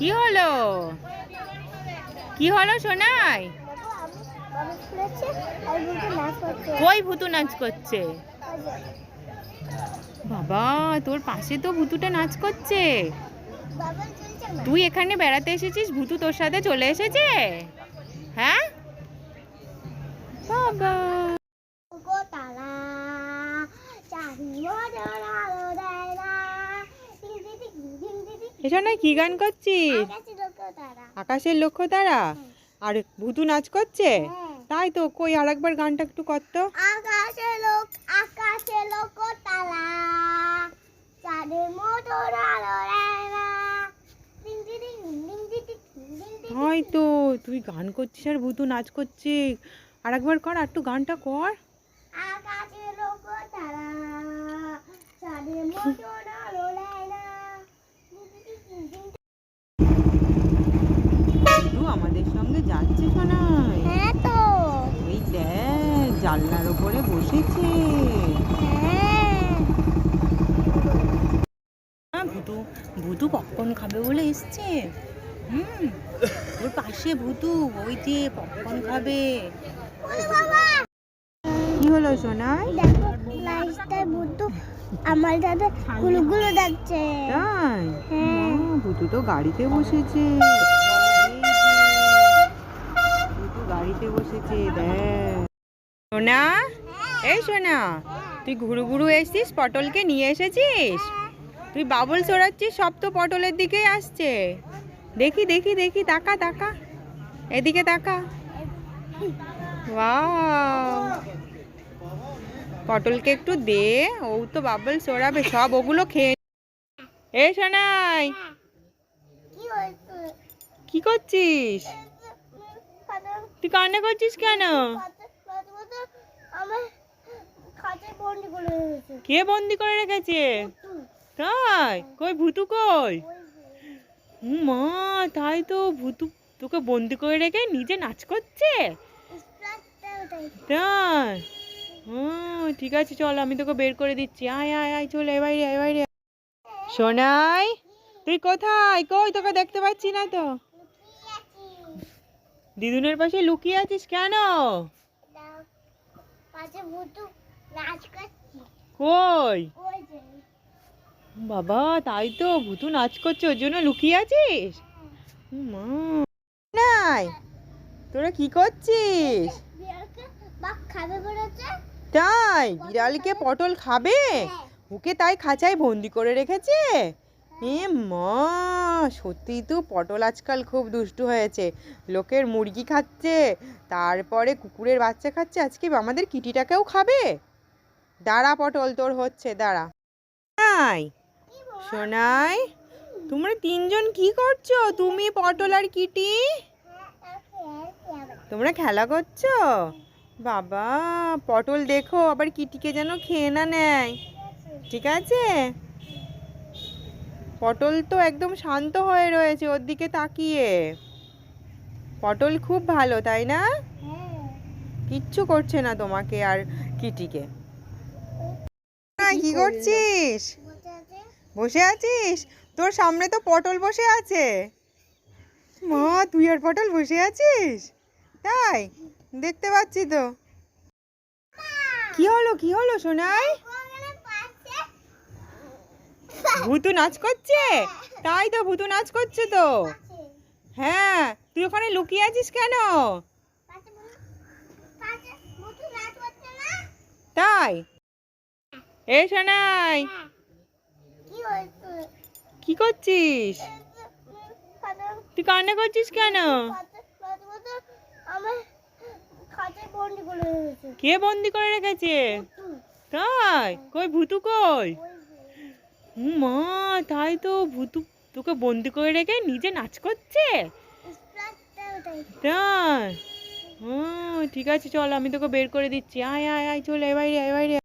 কি হলো? কি হলো সোনাই? কই ভুতু নাচ করছে? বাবা, তোর পাশে তো ভুতুটা নাচ করছে। তুই এখানে বেড়াতে এসেছিস? ভুতু তোর সাথে চলে এসেছে? হ্যাঁ? বাবা। এখানে কি গান করছিস? আকাশের লক্ষ্য তারা আর ভুতু নাচ করছে? তাই তো কই আর একবার গানটা একটু করতো আকাশে তো তুই গান করছিস আর ভুতু নাচ করছিস। আর একবার কর আর একটু গানটা কর। আকাশে লোক তারা। চাঁদের মোটর জানলার ওপরে বসেছে। হ্যাঁ ভুতু ভুতু পপকর্ন খাবে বলে এসছে। হুম ওর পাশে ভুতু ওই যে পপকর্ন খাবে। কি হলো দেখো লাইটটা বুদ্ধু আমার দাদা তাই? হ্যাঁ। ভুতু তো গাড়িতে বসেছে। এই যে, ভুতু গাড়িতে বসেছে দেখ। সোনা? এই সোনা, তুই ঘুরু ঘুরু এসছিস, পটলকে নিয়ে এসেছিস? তুই বাবুল সরাচ্ছিস সব তো পটলের দিকেই আসছে। দেখি দেখি দেখি, তাকা তাকা। এদিকে তাকা। পটলকে একটু দে, ও তো বাবল সরাবে সব ওগুলো খেয়ে এ সোনাই কি করছিস? তুই কান্না করছিস কেন আমার খাঁচায় বন্দি করে রেখেছে কে বন্দি করে রেখেছে? তাই? কই ভুতু কই? মা, তাই তো ভুতু তোকে বন্দি করে রেখে নিজে নাচ করছে? তাই। ঠিক আছে, চল, আমি তোকে বের করে দিচ্ছি। আয় আয় আয়, চল এ বাইরে এ বাইরে। সোনাই, তুই কোথায়? কই, তোকে দেখতে পাচ্ছি না তো। দিদুনের পাশে লুকিয়ে আছিস কেন? পাশে ভুতু কই? বাবা তাই তো ভুতু নাচ করছে ওর জন্য লুকিয়ে আছিস? মা। নাই তোরা কি করছিস? তাই বিড়ালকে পটল খাবে? ওকে তাই খাঁচায় বন্দি করে রেখেছে? এ মা সত্যি তো পটল আজকাল খুব দুষ্টু হয়েছে। লোকের মুরগি খাচ্ছে তারপরে কুকুরের বাচ্চা খাচ্ছে আজকে আমাদের কিটিটাকেও খাবে? দাঁড়া পটল, তোর হচ্ছে, দাঁড়া। নাই সোনাই তোমরা তিনজন কি করছ? তুমি পটল আর কিটি? তোমরা খেলা করছ? বাবা, পটল দেখো, আবার কিটিকে যেন খেয়ে না নেয়। ঠিক আছে? পটল তো একদম শান্ত হয়ে রয়েছে, ওর দিকে তাকিয়ে। পটল খুব ভালো, তাই না? কিচ্ছু করছে না তোমাকে আর কিটিকে। কি করছিস? বসে আছিস? তোর সামনে তো পটল বসে আছে। মা তুই আর পটল বসে আছিস? তাই? দেখতে পাচ্ছি তো। কি হলো কি হলো সোনাই? ভুতু নাচ করছে? তাই তো ভুতু নাচ করছে তো। হ্যাঁ তুই ওখানে লুকিয়ে আছিস কেন? তাই? এ সোনাই। কি করছিস? তুই কান্না করছিস কেন? কে বন্দি করে রেখেছে? তাই? কই ভুতু কই? মা, তাই তো ভুতু তোকে বন্দি করে রেখে নিজে নাচ করছে? তাই। হুম, ঠিক আছে, চল, আমি তোকে বের করে দিচ্ছি। আয় আয় আয়, চল বাইরে, এ বাইরে।